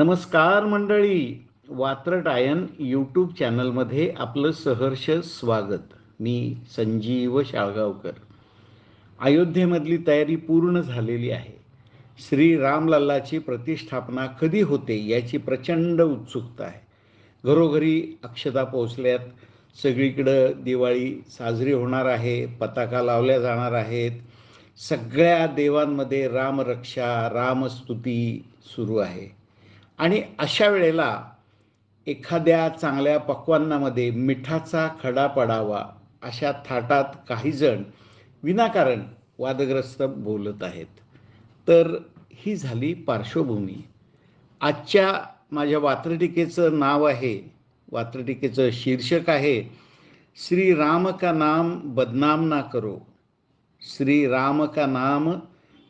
नमस्कार मंडळी. वात्रटायन यूट्यूब चॅनलमध्ये आपलं सहर्ष स्वागत. मी संजीव शाळगावकर. अयोध्येमधली तयारी पूर्ण झालेली आहे. श्री रामलल्लाची प्रतिष्ठापना कधी होते याची प्रचंड उत्सुकता आहे. घरोघरी अक्षता पोचल्यात सगळीकडं दिवाळी साजरी होणार आहे पताका लावल्या जाणार आहेत. सगळ्या देवांमध्ये रामरक्षा रामस्तुती सुरू आहे. आणि अशा वेळेला एखाद्या चांगल्या पक्वान्नामध्ये मिठाचा खडा पडावा अशा थाटात काही जण विनाकारण वादग्रस्त बोलत आहेत. तर ही झाली पार्श्वभूमी. आजच्या माझ्या वात्रटिकेचं नाव आहे वात्रटिकेचं शीर्षक आहे श्री राम का नाम बदनाम ना करो. श्री राम का नाम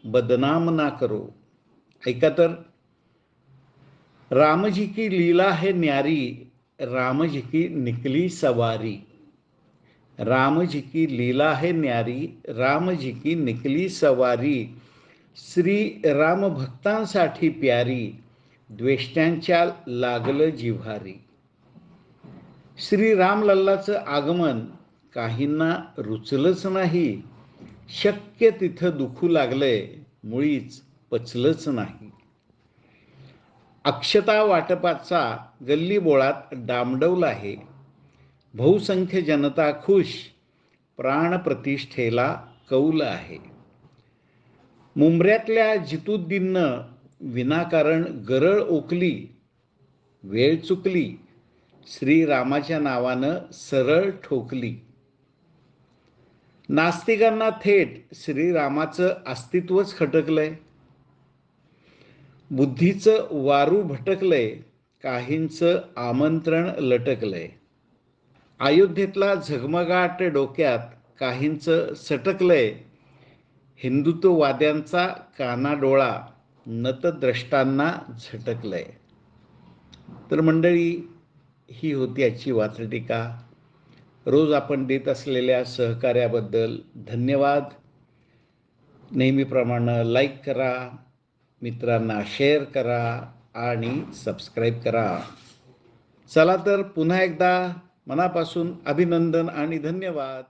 बदनाम ना करो. ऐका तर रामजी की लीला है न्यारी राम जी की निकली सवारी। राम जी की लीला है न्यारी राम जी की निकली सवारी। श्री राम भक्तांसाठी प्यारी द्वेष्ट्यांच्या लागलं जिव्हारी। श्री रामलल्लाचं आगमन काहींना रुचलंच नाही शक्य तिथं दुखू लागलंय मुळीच पचलंच नाही। अक्षता वाटपाचा गल्ली बोळात डामडवला आहे. बहुसंख्य जनता खुश प्राणप्रतिष्ठेला कौल आहे. मुंबऱ्यातल्या जितुद्दीननं विनाकारण गरळ ओकली वेळ चुकली श्रीरामाच्या नावानं सरळ ठोकली. नास्तिकांना थेट श्रीरामाचं अस्तित्वच खटकलंय. बुद्धीचं वारू भटकलंय काहींचं आमंत्रण लटकलंय. अयोध्येतला झगमगाट डोक्यात काहींचं सटकलंय हिंदुत्ववाद्यांचा कानाडोळा नतद्रष्टांना झटकलंय. तर मंडळी ही होती आजची वात्रटिका रोज आपण देत असलेल्या सहकार्याबद्दल धन्यवाद. नेहमीप्रमाणे लाईक करा मित्रांना शेअर करा आणि सबस्क्राईब करा. चला तर पुन्हा एकदा मनापासून अभिनंदन आणि धन्यवाद.